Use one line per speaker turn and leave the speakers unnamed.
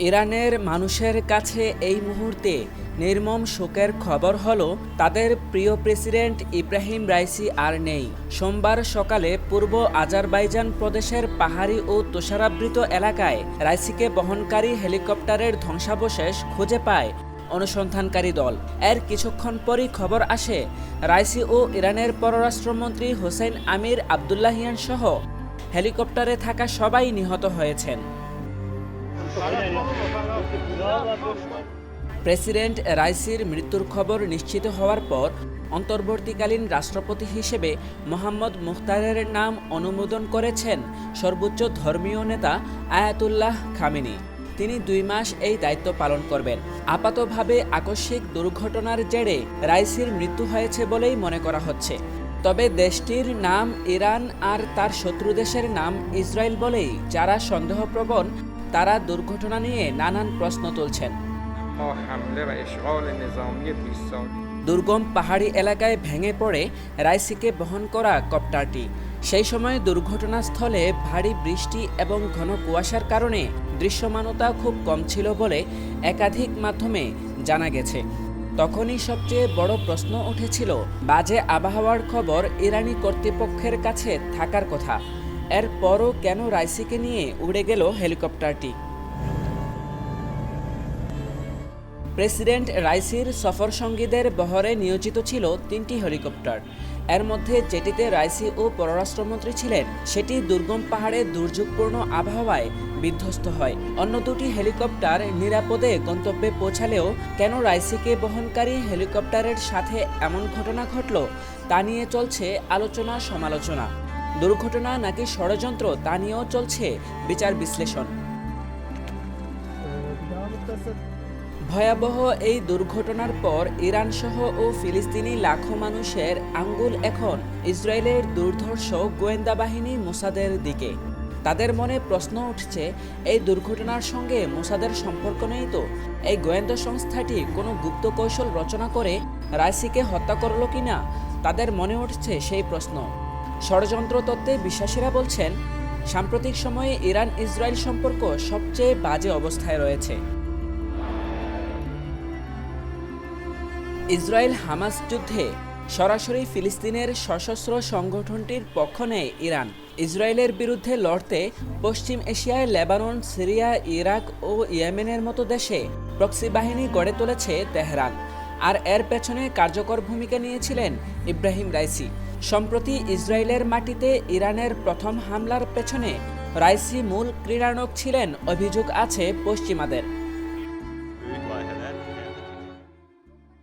ইরানের মানুষের কাছে এই মুহূর্তে নির্মম শোকের খবর হলো, তাদের প্রিয় প্রেসিডেন্ট ইব্রাহিম রাইসি আর নেই। সোমবার সকালে পূর্ব আজারবাইজান প্রদেশের পাহাড়ি ও তুষারাবৃত এলাকায় রাইসিকে বহনকারী হেলিকপ্টারের ধ্বংসাবশেষ খুঁজে পায় অনুসন্ধানকারী দল। এর কিছুক্ষণ পরই খবর আসে, রাইসি ও ইরানের পররাষ্ট্রমন্ত্রী হোসেন আমির আবদুল্লাহিয়ান সহ হেলিকপ্টারে থাকা সবাই নিহত হয়েছেন। প্রেসিডেন্ট রাইসির মৃত্যুর খবর নিশ্চিত হওয়ার পর অন্তর্বর্তীকালীন রাষ্ট্রপতি হিসেবে মোহাম্মদ মুখতারের নাম অনুমোদন করেছেন সর্বোচ্চ ধর্মীয় নেতা আয়াতুল্লাহ খামেনি। তিনি দুই মাস এই দায়িত্ব পালন করবেন। আপাতভাবে আকস্মিক দুর্ঘটনার জেরে রাইসির মৃত্যু হয়েছে বলেই মনে করা হচ্ছে। তবে দেশটির নাম ইরান আর তার শত্রু দেশের নাম ইসরায়েল বলেই যারা সন্দেহপ্রবণ, তারা দুর্ঘটনা নিয়ে নানান প্রশ্ন তুলছেন। দুর্গম পাহাড়ি এলাকায় ভেঙে পড়ে রাইসিকে বহন করা কপ্টারটি। সেই সময় দুর্ঘটনাস্থলে ভারী বৃষ্টি এবং ঘন কুয়াশার কারণে দৃশ্যমানতা খুব কম ছিল বলে একাধিক মাধ্যমে জানা গেছে। তখনই সবচেয়ে বড় প্রশ্ন উঠেছিল, বাজে আবহাওয়ার খবর ইরানি কর্তৃপক্ষের কাছে থাকার কথা। এরপরও কেন রাইসিকে নিয়ে উড়ে গেল হেলিকপ্টারটি? প্রেসিডেন্ট রাইসির সফর সঙ্গীদের বহরে নিয়োজিত ছিল তিনটি হেলিকপ্টার। এর মধ্যে যেটিতে রাইসি ও পররাষ্ট্রমন্ত্রী ছিলেন, সেটি দুর্গম পাহাড়ে দুর্যোগপূর্ণ আবহাওয়ায় বিধ্বস্ত হয়। অন্য দুটি হেলিকপ্টার নিরাপদে গন্তব্যে পৌঁছালেও কেন রাইসিকে বহনকারী হেলিকপ্টারের সাথে এমন ঘটনা ঘটল, তা নিয়ে চলছে আলোচনা সমালোচনা। দুর্ঘটনা নাকি ষড়যন্ত্র, তা নিয়েও চলছে বিচার বিশ্লেষণ। ভয়াবহ এই দুর্ঘটনার পর ইরান সহ ও ফিলিস্তিনি লাখো মানুষের আঙ্গুল এখন ইসরায়েলের দুর্ধর্ষ গোয়েন্দা বাহিনী মোসাদের দিকে। তাদের মনে প্রশ্ন উঠছে, এই দুর্ঘটনার সঙ্গে মোসাদের সম্পর্ক নেই তো? এই গোয়েন্দা সংস্থাটি কোনো গুপ্ত কৌশল রচনা করে রাইসিকে হত্যা করল কিনা? তাদের মনে উঠছে সেই প্রশ্ন। ষড়যন্ত্র তত্ত্বে বিশ্বাসীরা বলছেন, সাম্প্রতিক সময়ে ইরান ইসরায়েল সম্পর্ক সবচেয়ে বাজে অবস্থায় রয়েছে। ইসরায়েল হামাস যুদ্ধে সরাসরি ফিলিস্তিনের সশস্ত্র সংগঠনটির পক্ষ নেয় ইরান। ইসরায়েলের বিরুদ্ধে লড়তে পশ্চিম এশিয়ায় লেবানন, সিরিয়া, ইরাক ও ইয়েমেনের মতো দেশে প্রক্সি বাহিনী গড়ে তুলেছে তেহরান। আর এর পেছনে কার্যকর ভূমিকা নিয়েছিলেন ইব্রাহিম রাইসি। সম্প্রতি ইসরায়েলের মাটিতে ইরানের প্রথম হামলার পেছনে রাইসি মূল ক্রীড়ানক ছিলেন, অভিযোগ আছে পশ্চিমাদের।